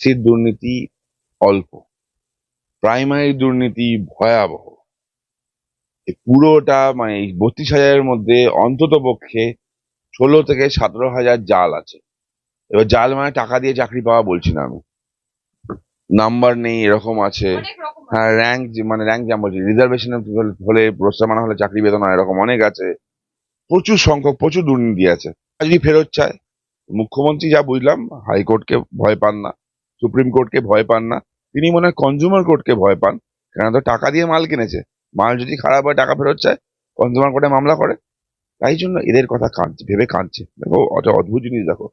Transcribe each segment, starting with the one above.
এসসির দুর্নীতি অল্প। প্রাইমারি দুর্নীতি ভয়াবহ। পুরোটা মানে বত্রিশ হাজারের মধ্যে অন্তত পক্ষে ষোলো থেকে সতেরো হাজার জাল আছে। এবার জাল মানে টাকা দিয়ে চাকরি পাওয়া বলছি না আমি। নাম্বার নেই এরকম আছে। হ্যাঁ র্যাঙ্ক মানে র্যাঙ্ক যেমন বলছি রিজার্ভেশন হলে প্রস্তাবনা হলে চাকরি বেতন হয় এরকম অনেক আছে। প্রচুর সংখ্যক প্রচুর দুর্নীতি আছে। আর যদি ফেরত চায় মুখ্যমন্ত্রী যা বুঝলাম হাইকোর্টকে ভয় পান না। সুপ্রিম কোর্টকে ভয় পান না। তিনি মনে হয় কনজিউমার কোর্টকে ভয় পান। কেন তো টাকা দিয়ে মাল কিনেছে। মাল যদি খারাপ হয়, টাকা ফেরত চায় কনজিউমার কোর্টে মামলা করে। তাই জন্য এদের কথা কাঁদছে, ভেবে কাঁদছে। দেখো, অত অদ্ভুত জিনিস, দেখো।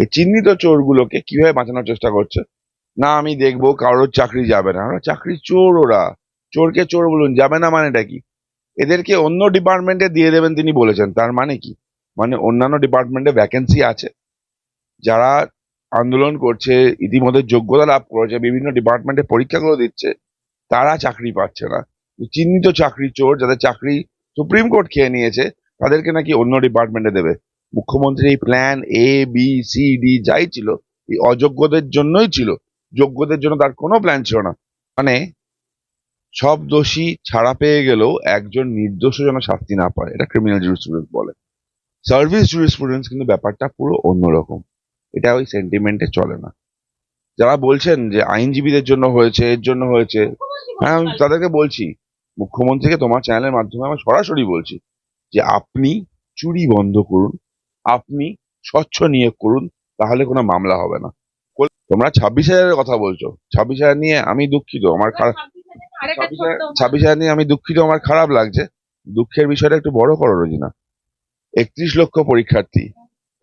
এই চিহ্নিত চোরগুলোকে কীভাবে বাঁচানোর চেষ্টা করছে? না, আমি দেখব, কারোর চাকরি যাবে না। চাকরি চোর ওরা। চোরকে চোর বলুন, যাবে না মানেটা কি? এদেরকে অন্য ডিপার্টমেন্টে দিয়ে দেবেন, তিনি বলেছেন। তার মানে কি? মানে অন্যান্য ডিপার্টমেন্টে ভ্যাকেন্সি আছে। যারা আন্দোলন করছে, ইতিমধ্যে যোগ্যতা লাভ করেছে, বিভিন্ন ডিপার্টমেন্টে পরীক্ষাগুলো দিচ্ছে, তারা চাকরি পাচ্ছে না। চিহ্নিত চাকরি চোর, যাদের চাকরি সুপ্রিম কোর্ট খেয়ে নিয়েছে, তাদেরকে নাকি অন্য ডিপার্টমেন্টে দেবে। মুখ্যমন্ত্রীর এই plan A B C D যাই ছিল, এই অযোগ্যদের জন্যই ছিল। যোগ্যদের জন্য তার কোনো প্ল্যান ছিল না। মানে সব দোষী ছাড়া পেয়ে গেলেও একজন নির্দোষ যেন শাস্তি না পায়, এটা ক্রিমিনাল জুরিসপ্রুডেন্স বলে। সার্ভিস জুরিসপ্রুডেন্স কিন্তু ব্যাপারটা পুরো অন্যরকম। এটা ওই সেন্টিমেন্টে চলে না। যারা বলছেন যে আইনজীবীদের জন্য হয়েছে, এর জন্য হয়েছে হ্যাঁ আমি তাদেরকে বলছি, মুখ্যমন্ত্রীকে তোমার চ্যানেলের মাধ্যমে আমি সরাসরি বলছি যে আপনি চুরি বন্ধ করুন, আপনি স্বচ্ছ নিয়োগ করুন, তাহলে কোনো মামলা হবে না। তোমরা ছাব্বিশ হাজারের কথা বলছো, ছাব্বিশ হাজার নিয়ে আমি দুঃখিত, আমার খারাপ ছাব্বিশ হাজার নিয়ে আমি দুঃখিত, আমার খারাপ লাগছে। দুঃখের বিষয়টা একটু বড় করো, রোজিনা। একত্রিশ লক্ষ পরীক্ষার্থী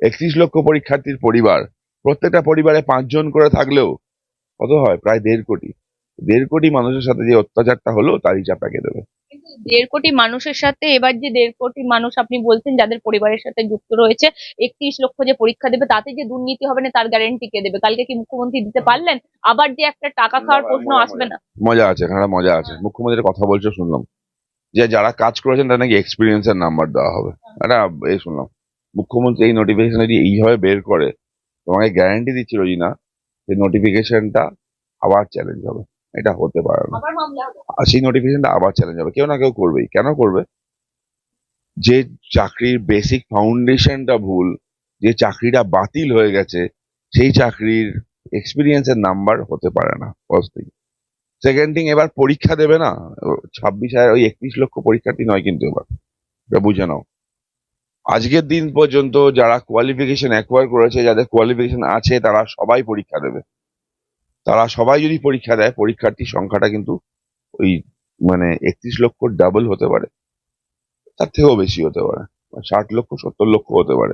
একত্রিশ লক্ষ পরীক্ষার্থীর পরিবার। প্রত্যেকটা পরিবারে পাঁচজন করে থাকলেও কত হয়? প্রায় দেড় কোটি। দেড় কোটি মানুষের সাথে যে অত্যাচারটা হলো তারই চাপাকে দেবে। দেড় কোটি মানুষের সাথে এবার যে দেড় কোটি মানুষ আপনি বলছেন যাদের পরিবারের সাথে যুক্ত রয়েছে একত্রিশ লক্ষ যে পরীক্ষা দেবে তাতে যে দুর্নীতি হবে না তার গ্যারেন্টি কে দেবে? কালকে কি মুখ্যমন্ত্রী দিতে পারলেন? আবার যে একটা টাকা খাওয়ার প্রশ্ন আসবে না। মজা আছে এখানে মজা আছে। মুখ্যমন্ত্রীর কথা বলছো শুনলাম। যে যারা কাজ করেছেন তাদের নাকি এক্সপিরিয়েন্সের নাম্বার দেওয়া হবে। এটা এই শুনলাম। মুখ্যমন্ত্রী এই নোটিফিকেশন যদি এইভাবে বের করে তোমাকে গ্যারান্টি দিচ্ছি রোজিনা যে নোটিফিকেশনটা আবার চ্যালেঞ্জ হবে। এটা হতে পারে না। আর সেই নোটিফিকেশনটা আবার চ্যালেঞ্জ হবে। কেউ না কেউ করবেই। কেন করবে? যে চাকরির বেসিক ফাউন্ডেশনটা ভুল যে চাকরিটা বাতিল হয়ে গেছে সেই চাকরির এক্সপিরিয়েন্সের নাম্বার হতে পারে না ফার্স্ট থিং সেকেন্ড থিং এবার পরীক্ষা দেবে না। ছাব্বিশ হাজার ওই একত্রিশ লক্ষ পরীক্ষার্থী নয় কিন্তু এবার। এটা বুঝে নাও। আজকের দিন পর্যন্ত যারা কোয়ালিফিকেশন অ্যাকোয়ার করেছে যাদের কোয়ালিফিকেশন আছে তারা সবাই পরীক্ষা দেবে। তারা সবাই যদি পরীক্ষা দেয় পরীক্ষার্থীর সংখ্যাটা কিন্তু ওই মানে একত্রিশ লক্ষ ডাবল হতে পারে। তার থেকেও বেশি হতে পারে। ষাট লক্ষ সত্তর লক্ষ হতে পারে।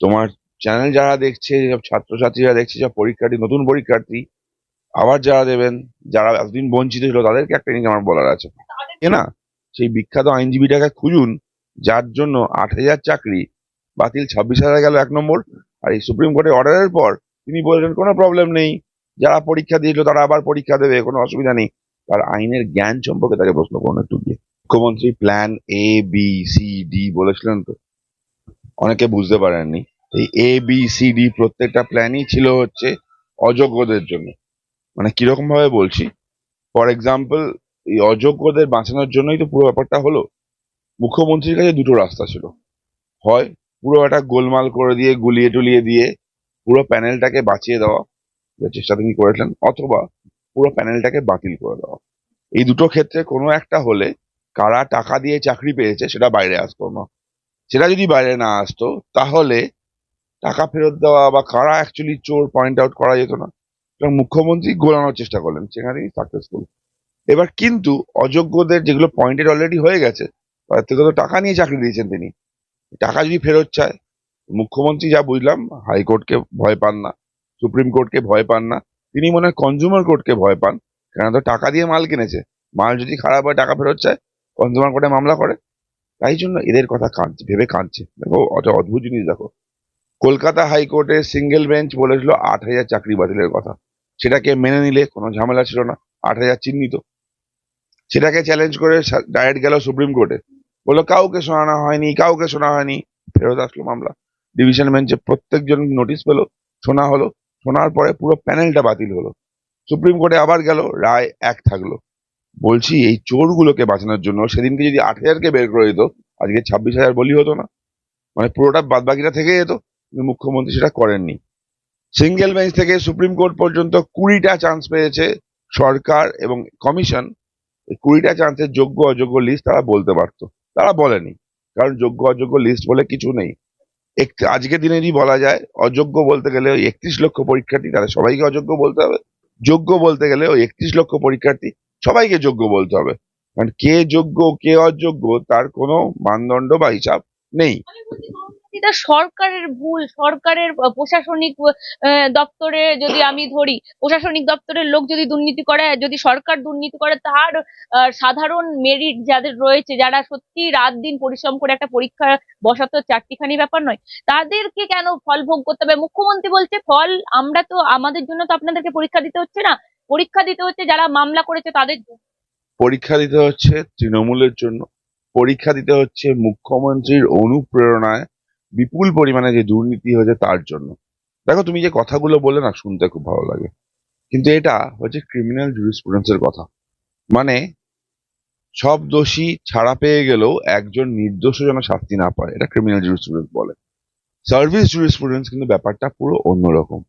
তোমার চ্যানেল যারা দেখছে সব ছাত্রছাত্রীরা দেখছে সব পরীক্ষার্থী নতুন পরীক্ষার্থী আবার যারা দেবেন যারা এতদিন বঞ্চিত ছিল তাদেরকে একটা জিনিস আমার বলার আছে। এ না সেই বিখ্যাত আইনজীবীটাকে খুঁজুন যার জন্য আট হাজার চাকরি বাতিল, ছাব্বিশ হাজার গেল এক নম্বর। আর এই সুপ্রিম কোর্টের অর্ডারের পর তিনি বললেন, কোনো প্রবলেম নেই। যারা পরীক্ষা দিয়েছিল তারা আবার পরীক্ষা দেবে, কোনো অসুবিধা নেই। তার আইনের জ্ঞান সম্পর্কে তাকে প্রশ্ন করুন একটু গিয়ে। মুখ্যমন্ত্রী plan A B C D বলেছিলেন তো? অনেকে বুঝতে পারেননি। এই এ বি সি ডি প্রত্যেকটা প্ল্যানই ছিল হচ্ছে অযোগ্যদের জন্য। মানে কীরকম ভাবে বলছি? ফর এক্সাম্পল এই অযোগ্যদের বাঁচানোর জন্যই তো পুরো ব্যাপারটা হলো। মুখ্যমন্ত্রীর কাছে দুটো রাস্তা ছিল। হয় পুরো একটা গোলমাল করে দিয়ে, গুলিয়ে টুলিয়ে দিয়ে পুরো প্যানেলটাকে বাঁচিয়ে দেওয়া চেষ্টা তিনি করেছিলেন, অথবা পুরো প্যানেলটাকে বাতিল করে দেওয়া। এই দুটো ক্ষেত্রে কোনো একটা হলে কারা টাকা দিয়ে চাকরি পেয়েছে সেটা বাইরে আসতো না। সেটা যদি বাইরে না আসতো, তাহলে টাকা ফেরত দেওয়া বা কারা অ্যাকচুয়ালি চোর পয়েন্ট আউট করা যেত না। সুতরাং মুখ্যমন্ত্রী গোলানোর চেষ্টা করলেন সেখানে তিনি সাকসেসফুল এবার কিন্তু অযোগ্যদের যেগুলো পয়েন্টেড অলরেডি হয়ে গেছে তাদের তো টাকা নিয়ে চাকরি দিয়েছেন তিনি। টাকা যদি ফেরত চায়, মুখ্যমন্ত্রী যা বুঝলাম, হাইকোর্টকে ভয় পান না, সুপ্রিম কোর্টকে ভয় পান না, তিনি মনে হয় কনজিউমার কোর্টকে ভয় পান কেন তো টাকা দিয়ে মাল কিনেছে। মাল যদি খারাপ হয়, টাকা ফেরত চায় কনজিউমার কোর্টে মামলা করে। তাই জন্য এদের কথা কাঁদছে, ভেবে কাঁদছে। দেখো, অত অদ্ভুত জিনিস দেখো। কলকাতা হাইকোর্টে সিঙ্গেল বেঞ্চ বলেছিল, আট হাজার চাকরি বাতিলের কথা। সেটাকে মেনে নিলে কোনো ঝামেলা ছিল না, আট হাজার চিহ্নিত। সেটাকে চ্যালেঞ্জ করে ডাইরেক্ট গেল সুপ্রিম কোর্টে। বলল, কাউকে শোনানো হয়নি, কাউকে শোনা হয়নি। ফেরত আসলো মামলা। ডিভিশন বেঞ্চে প্রত্যেকজন নোটিশ পেল, শোনা হলো। শোনার পরে পুরো প্যানেলটা বাতিল হলো। সুপ্রিম কোর্টে আবার গেল, রায় এক থাকল। বলছি, এই চোরগুলোকে বাঁচানোর জন্য সেদিনকে যদি আট হাজারকে বের করে দিত, আজকে ছাব্বিশ হাজার বলি হতো না। মানে পুরোটা বাদ বাকিটা থেকে যেত, কিন্তু মুখ্যমন্ত্রী সেটা করেননি। সিঙ্গেল বেঞ্চ থেকে সুপ্রিম কোর্ট পর্যন্ত কুড়িটা চান্স পেয়েছে সরকার এবং কমিশন কুড়িটা চান্সের যোগ্য অযোগ্য লিস্ট তারা বলতে পারতো। তারা বলেনি। কারণ যোগ্য অযোগ্য লিস্ট বলে কিছু নেই। একটি আজকের দিনেরই বলা যায়, অযোগ্য বলতে গেলে ওই একত্রিশ লক্ষ পরীক্ষার্থী তারা সবাইকে অযোগ্য বলতে হবে। যোগ্য বলতে গেলে ওই একত্রিশ লক্ষ পরীক্ষার্থী, সবাইকে যোগ্য বলতে হবে। কারণ কে যোগ্য, কে অযোগ্য, তার কোনো মানদণ্ড বা হিসাব নেই। এটা সরকারের ভুল, সরকারের প্রশাসনিক দপ্তরে যদি আমি ধরি, প্রশাসনিক দপ্তরের লোক যদি দুর্নীতি করে, যদি সরকার দুর্নীতি করে, তার সাধারণ মেরিট যাদের রয়েছে, যারা সত্যি রাত দিন পরিশ্রম করে একটা পরীক্ষা বসাতো, চারটিখানি ব্যাপার নয়, তাদেরকে কেন ফল ভোগ করতে হবে? মুখ্যমন্ত্রী বলছে, ফল আমরা তো, আমাদের জন্য তো আপনাদেরকে পরীক্ষা দিতে হচ্ছে না। পরীক্ষা দিতে হচ্ছে, যারা মামলা করেছে, তাদের। পরীক্ষা দিতে হচ্ছে তৃণমূলের জন্য। পরীক্ষা দিতে হচ্ছে মুখ্যমন্ত্রীর অনুপ্রেরণায় বিপুল পরিমাণে যে দুর্নীতি হয়েছে তার জন্য। দেখো, তুমি যে কথাগুলো বলে না, শুনতে খুব ভালো লাগে। কিন্তু এটা হচ্ছে ক্রিমিনাল জুরিসপ্রুডেন্সের কথা। মানে সব দোষী ছাড়া পেয়ে গেলেও একজন নির্দোষ যেন শাস্তি না পায়, এটা ক্রিমিনাল জুরিসপ্রুডেন্স বলে। সার্ভিস জুরিসপ্রুডেন্স কিন্তু ব্যাপারটা পুরো অন্যরকম।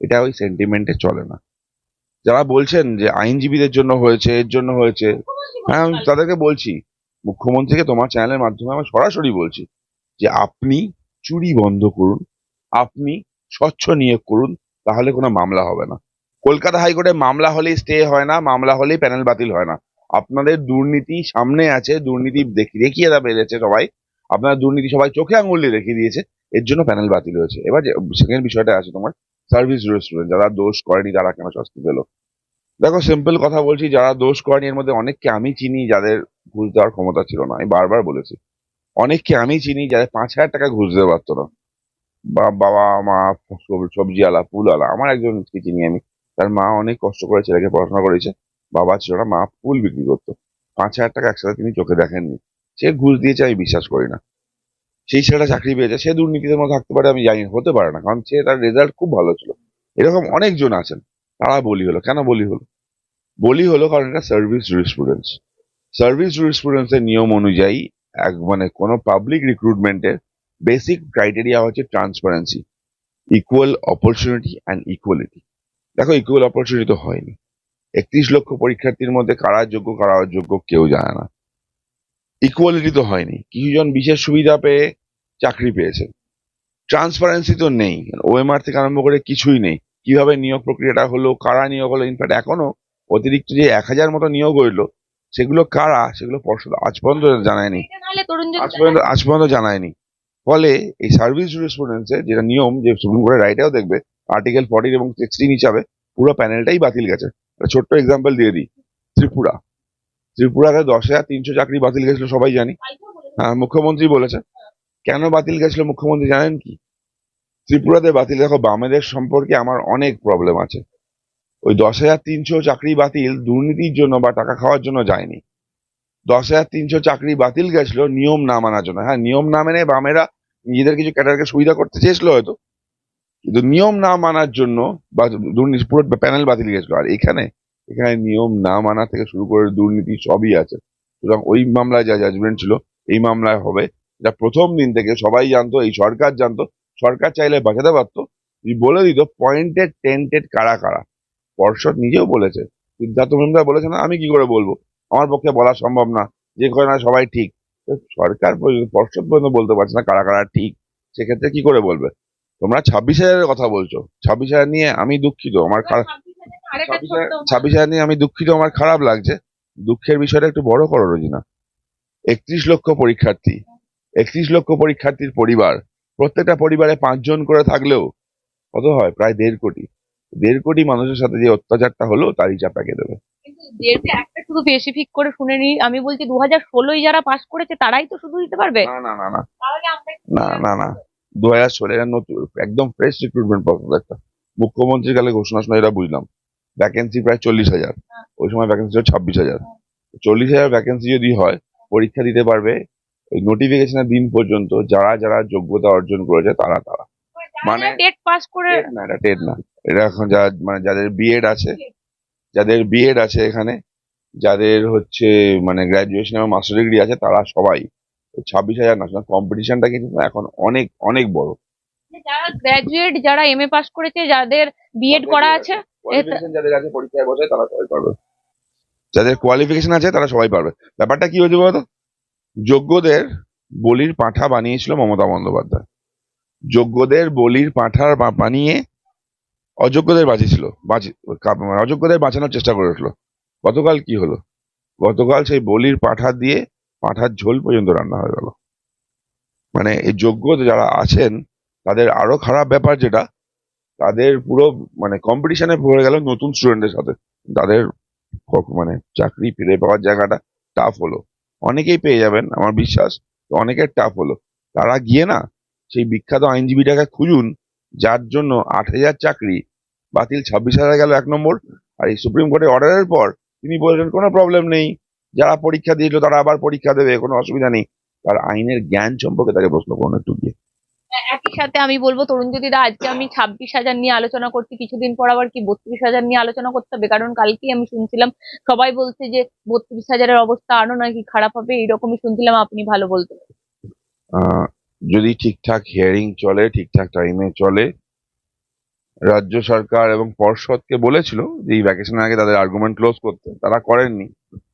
এটা ওই সেন্টিমেন্টে চলে না। যারা বলছেন যে আইনজীবীদের জন্য হয়েছে, এর জন্য হয়েছে হ্যাঁ আমি তাদেরকে বলছি, মুখ্যমন্ত্রীকে তোমার চ্যানেলের মাধ্যমে আমি সরাসরি বলছি যে আপনি চুরি বন্ধ করুন, আপনি স্বচ্ছ নিয়োগ করুন, তাহলে কোনো মামলা হবে না। কলকাতা হাইকোর্টে মামলা হলেই স্টে হয় না, মামলা হলেই প্যানেল বাতিল হয় না। আপনাদের দুর্নীতি সামনে আছে, দুর্নীতি দেখি, দেখিয়ে দেওয়া পেরেছে সবাই। আপনার দুর্নীতি সবাই চোখে আঙুল দিয়ে দেখিয়ে দিয়েছে, এর জন্য প্যানেল বাতিল হয়েছে। এবার সেকেন্ড বিষয়টা আছে তোমার সার্ভিস রেস্টুরেন্ট যারা দোষ করেনি তারা কেন শাস্তি পেল? দেখো সিম্পল কথা বলছি, যারা দোষ করেনি, এর মধ্যে অনেককে আমি চিনি, যাদের ঘুষ দেওয়ার ক্ষমতা ছিল না। আমি বারবার বলেছি। অনেককে আমি চিনি যাদের পাঁচ হাজার টাকা ঘুষ দিতে পারতো না। বা বাবা, মা, সব- সবজি আলা ফুল আলা আমার একজনকে চিনি আমি। তার মা অনেক কষ্ট করে ছেলেকে পড়াশোনা করেছে। বাবা ছিল না, মা ফুল বিক্রি করতো। পাঁচ হাজার টাকা একসাথে তিনি চোখে দেখেননি। সে ঘুষ দিয়েছে, আমি বিশ্বাস করি না। সেই ছেলেটা চাকরি পেয়েছে, সে দুর্নীতির মধ্যে থাকতে পারে, আমি জানি হতে পারে না। কারণ সে তার রেজাল্ট খুব ভালো ছিল। এরকম অনেকজন আছেন। তারা বলি হলো, কেন বলি হলো? বলি হলো কারণ এটা সার্ভিস জুরিসপ্রুডেন্স সার্ভিস জুরিসপ্রুডেন্সের নিয়ম অনুযায়ী এক মানে কোনো পাবলিক রিক্রুটমেন্টের বেসিক ক্রাইটেরিয়া হচ্ছে transparency equal opportunity and equality দেখো ইকুয়াল অপরচুনিটি তো হয়নি। একত্রিশ লক্ষ পরীক্ষার্থীর মধ্যে কারা যোগ্য, কারা অযোগ্য কেউ জানে না। ইকুয়ালিটি তো হয়নি। কিছুজন বিশেষ সুবিধা পেয়ে চাকরি পেয়েছে। ট্রান্সপারেন্সি তো নেই। ওএমআর থেকে আরম্ভ করে কিছুই নেই। কীভাবে নিয়োগ প্রক্রিয়াটা হলো, কারা নিয়োগ হলো ইনফ্যাক্ট এখনও অতিরিক্ত যে এক হাজার মতো নিয়োগ হইল সেগুলো কারা? সেগুলো পর্ষদ আজ পর্যন্ত জানায়নি। আজ পর্যন্ত আজ পর্যন্ত জানায়নি। ফলে এই সার্ভিস জুরিসপ্রুডেন্সে যেটা নিয়ম যে সুপ্রিম কোর্টের রাইটেও দেখবে আর্টিকেল ফর্টিন এবং সিক্সটিন হিসাবে পুরো প্যানেলটাই বাতিল গেছে। একটা ছোট্ট এক্সাম্পল দিয়ে দিই। ত্রিপুরা। ত্রিপুরাতে দশ হাজার তিনশো চাকরি বাতিল গেছিল সবাই জানি। হ্যাঁ মুখ্যমন্ত্রী বলেছে। কেন বাতিল গেছিল মুখ্যমন্ত্রী জানেন কি? ত্রিপুরাতে বাতিল দেখো বামেদের সম্পর্কে আমার অনেক প্রবলেম আছে। ওই দশ হাজার তিনশো চাকরি বাতিল দুর্নীতির জন্য বা টাকা খাওয়ার জন্য যায়নি। দশ হাজার তিনশো চাকরি বাতিল গেছিল নিয়ম না মানার জন্য। হ্যাঁ নিয়ম না মেনে বামেরা নিজেদের কিছু ক্যাডারকে সুবিধা করতে চেয়েছিল হয়তো, কিন্তু নিয়ম না মানার জন্য বা দুর্নীতি পুরো প্যানেল বাতিল গেছিল। আর এখানে এখানে নিয়ম না মানা থেকে শুরু করে দুর্নীতি সবই আছে। সুতরাং ওই মামলায় যা জাজমেন্ট ছিল, এই মামলায় হবে। এটা প্রথম দিন থেকে সবাই জানতো, এই সরকার জানতো। সরকার চাইলে বাঁচাতে পারতো। বলে দিত পয়েন্টেড টেন্টেড কারা কারা? পর্ষদ নিজেও বলেছে, সিদ্ধার্থ মজুমদার বলেছে না, আমি কি করে বলব? আমার পক্ষে বলা সম্ভব না, যে করে না সবাই ঠিক। সরকার পর্ষদ পর্যন্ত বলতে পারছে না কারা কারা ঠিক, সেক্ষেত্রে কি করে বলবে? তোমরা ছাব্বিশ হাজারের কথা বলছো, ছাব্বিশ হাজার নিয়ে আমি দুঃখিত, আমার ছাব্বিশ হাজার নিয়ে আমি দুঃখিত, আমার খারাপ লাগছে। দুঃখের বিষয়টা একটু বড় করো, রোজিনা। একত্রিশ লক্ষ পরীক্ষার্থী, একত্রিশ লক্ষ পরীক্ষার্থীর পরিবার, প্রত্যেকটা পরিবারে পাঁচজন করে থাকলেও, কত হয়? প্রায় দেড় কোটি। দেড় কোটি মানুষের সাথে যে অত্যাচারটা হলো তার হিসাব পেকে দেবে? কিন্তু যেহেতু একটা শুধু স্পেসিফিক করে শুনে নি আমি বলছি দু হাজার ষোলোই যারা পাস করেছে তারাই তো শুধু দিতে পারবে? না না না না। না না না। দু হাজার ষোলো নতুন একদম ফ্রেশ রিক্রুটমেন্ট প্রসেস একটা। মুখ্যমন্ত্রীর কালে ঘোষণা শোনা এটা বুঝলাম। ভ্যাকেন্সি প্রায় চল্লিশ হাজার। ওই সময় ভ্যাকেন্সি ছিল ছাব্বিশ হাজার। চল্লিশ হাজার ভ্যাকেন্সি যদি হয় পরীক্ষা দিতে পারবে ওই নোটিফিকেশনের দিন পর্যন্ত যারা যারা যোগ্যতা অর্জন করেছে তারা তারা। মানে- টেট পাস করে না এটা টেট না। এটা এখন যা মানে যাদের বিএড আছে যাদের বিএড আছে এখানে যাদের হচ্ছে মানে গ্রাজুয়েশন এবং মাস্টার ডিগ্রি আছে তারা সবাই ছাব্বিশ হাজার ন্যাশনাল কম্পিটিশনটা কিন্তু এখন অনেক অনেক বড়। যারা গ্র্যাজুয়েট যারা এম এ পাস করেছে যাদের বিএড করা আছে যাদের আছে পরীক্ষায় বসে তারা সবাই পারবে। যাদের কোয়ালিফিকেশন আছে তারা সবাই পারবে। ব্যাপারটা কি হয়েছে বলতো? যোগ্যদের বলির পাঠা বানিয়েছিল মমতা বন্দ্যোপাধ্যায়। যোগ্যদের বলির পাঁঠার বা- বানিয়ে অযোগ্যদের বাঁচিয়েছিল, বাঁচি মানে অযোগ্যদের বাঁচানোর চেষ্টা করে উঠল গতকাল কি হলো? গতকাল সেই বলির পাঁঠা দিয়ে পাঁঠার ঝোল পর্যন্ত রান্না হয়ে গেল। মানে এই যোগ্য যারা আছেন, তাদের আরও খারাপ ব্যাপার যেটা, তাদের পুরো মানে কম্পিটিশনে পড়ে গেল নতুন স্টুডেন্টের সাথে। তাদের মানে চাকরি ফিরে পাওয়ার জায়গাটা টাফ হলো। অনেকেই পেয়ে যাবেন, আমার বিশ্বাস, অনেকের টাফ হলো। তারা গিয়ে না, সেই বিখ্যাত আইনজীবীটাকে খুঁজুন যার জন্য আট হাজার চাকরি বাতিল ছাব্বিশ হাজার গেল এক নম্বর। আর এই সুপ্রিম কোর্টের অর্ডারের পর তিনি বললেন কোনো প্রবলেম নেই। যারা পরীক্ষা দিয়েছিল তারা আবার পরীক্ষা দেবে কোনো অসুবিধা নেই। তার আইনের জ্ঞান সম্পর্কে তাকে প্রশ্ন করুন একটু গিয়ে। একই সাথে আমি বলব তরুণ দা আজকে আমি ছাব্বিশ হাজার নিয়ে আলোচনা করছি। কিছুদিন পর আবার কি বত্রিশ হাজার নিয়ে আলোচনা করতে হবে? কারণ কালকেই আমি শুনছিলাম সবাই বলছে যে বত্রিশ হাজারের অবস্থা আরও নাকি খারাপ হবে এইরকমই শুনছিলাম আপনি ভালো বলতেন। আহ, যদি ঠিকঠাক হিয়ারিং চলে, ঠিকঠাক টাইমে চলে, রাজ্য সরকার এবং পর্ষদকে বলেছিল যে এই ভ্যাকেশনের আগে তাদের আর্গুমেন্ট ক্লোজ করতে। তারা করেননি।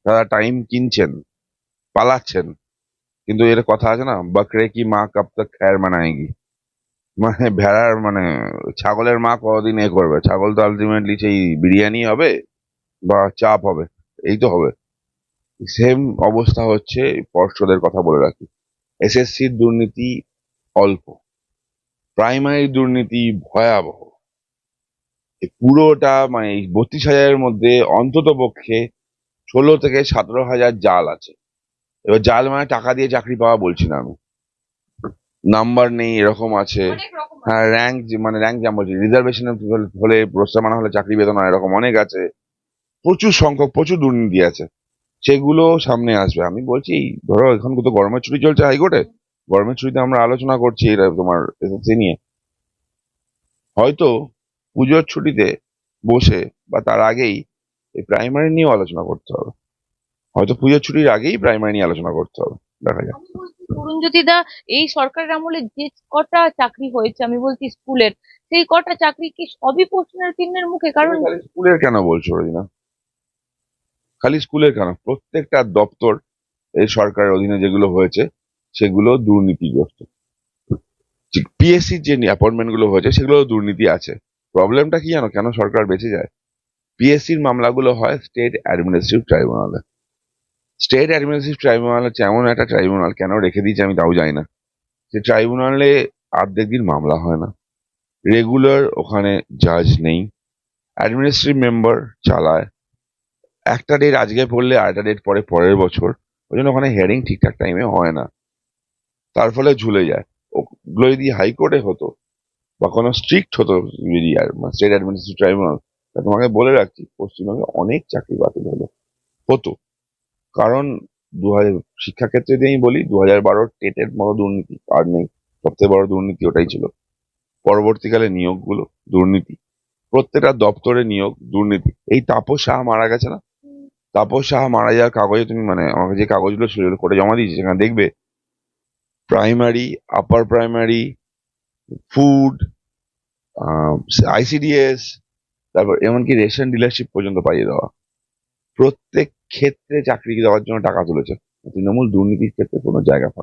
তারা টাইম কিনছেন, পালাচ্ছেন। কিন্তু এর কথা আছে না, বকরে কি মা কব তক খ্যার মানায়গি? মানে ভেড়ার মানে ছাগলের মা কতদিন এ করবে? ছাগল তো আলটিমেটলি সেই বিরিয়ানি হবে বা চাপ হবে, এই তো হবে। সেম অবস্থা হচ্ছে, পর্ষদের কথা বলে রাখি। এসএসসির দুর্নীতি অল্প। প্রাইমারি দুর্নীতি ভয়াবহ। এই পুরোটা মানে এই বত্রিশ হাজারের মধ্যে অন্তত পক্ষে ষোলো থেকে সতেরো হাজার জাল আছে। এবার জাল মানে টাকা দিয়ে চাকরি পাওয়া বলছি না আমি। নাম্বার নেই এরকম আছে। হ্যাঁ র্যাঙ্ক মানে র্যাঙ্ক যেমন বলছি রিজার্ভেশন হলে প্রস্তাব মানা হলে চাকরি বেতন এরকম অনেক আছে। প্রচুর সংখ্যক প্রচুর দুর্নীতি আছে। সেগুলো সামনে আসবে। আমি বলছি ধরো এখন তো গরমের ছুটি চলছে হাইকোর্টে গরমের ছুটিতে আমরা আলোচনা করছি এটা তোমার এসএসসি নিয়ে। হয়তো পুজোর ছুটিতে বসে বা তার আগেই এই প্রাইমারি নিয়েও আলোচনা করতে হবে। হয়তো পুজোর ছুটির আগেই প্রাইমারি নিয়ে আলোচনা করতে হবে দেখা যাক। আমি বলছি তরুণ দা এই সরকারের আমলে যে কটা চাকরি হয়েছে আমি বলছি স্কুলের সেই কটা চাকরি কি সবই প্রশ্নের চিহ্নের মুখে? কারণ স্কুলের কেন বলছো রোজিনা? খালি স্কুলের কেন? প্রত্যেকটা দপ্তর এই সরকারের অধীনে যেগুলো হয়েছে, সেগুলো দুর্নীতিগ্রস্ত। পিএসসির যে অ্যাপয়েন্টমেন্টগুলো হয়েছে সেগুলো দুর্নীতি আছে। প্রবলেমটা কি জানো? কেন সরকার বেঁচে যায়? পিএসসির মামলাগুলো হয় স্টেট অ্যাডমিনিস্ট্রেটিভ ট্রাইব্যুনালে স্টেট অ্যাডমিনিস্ট্রেটিভ ট্রাইব্যুনাল হচ্ছে এমন একটা ট্রাইব্যুনাল কেন রেখে দিয়েছে আমি তাও জানি না। যে ট্রাইব্যুনালে অর্ধেক দিন মামলা হয় না। রেগুলার ওখানে জাজ নেই। অ্যাডমিনিস্ট্রেটিভ মেম্বার চালায়। একটা ডেট আজকে পড়লে আরেকটা ডেট পরে পরের বছর, ওই জন্য ওখানে হেয়ারিং ঠিকঠাক টাইমে হয় না। তার ফলে ঝুলে যায়। ওগুলো যদি হাইকোর্টে হতো বা কোনো স্ট্রিক্ট হতো যদি স্টেট অ্যাডমিনিস্ট্রেটিভ ট্রাইব্যুনাল তা তোমাকে বলে রাখছি, পশ্চিমবঙ্গে অনেক চাকরি বাতিল হলো। হতো। কারণ দু হাজার শিক্ষাক্ষেত্রে যদি আমি বলি দু হাজার বারোর টেটের মতো দুর্নীতি, আর নেই। সবথেকে বড় দুর্নীতি ওটাই ছিল। পরবর্তীকালে নিয়োগগুলো দুর্নীতি। প্রত্যেকটা দপ্তরে নিয়োগ দুর্নীতি। এই তাপস শাহ মারা গেছে না? তাপস সাহা মারা যাওয়ার কাগজে তুমি মানে আমাকে যে কাগজগুলো ছিল করে জমা দিয়েছি, সেখানে দেখবে primary upper primary food ICDS তারপর এমনকি রেশন ডিলারশিপ পর্যন্ত পাইয়ে দেওয়া। প্রত্যেক ক্ষেত্রে চাকরি দেওয়ার জন্য টাকা তুলেছে। তৃণমূল দুর্নীতির ক্ষেত্রে কোনো জায়গা ফাঁকা।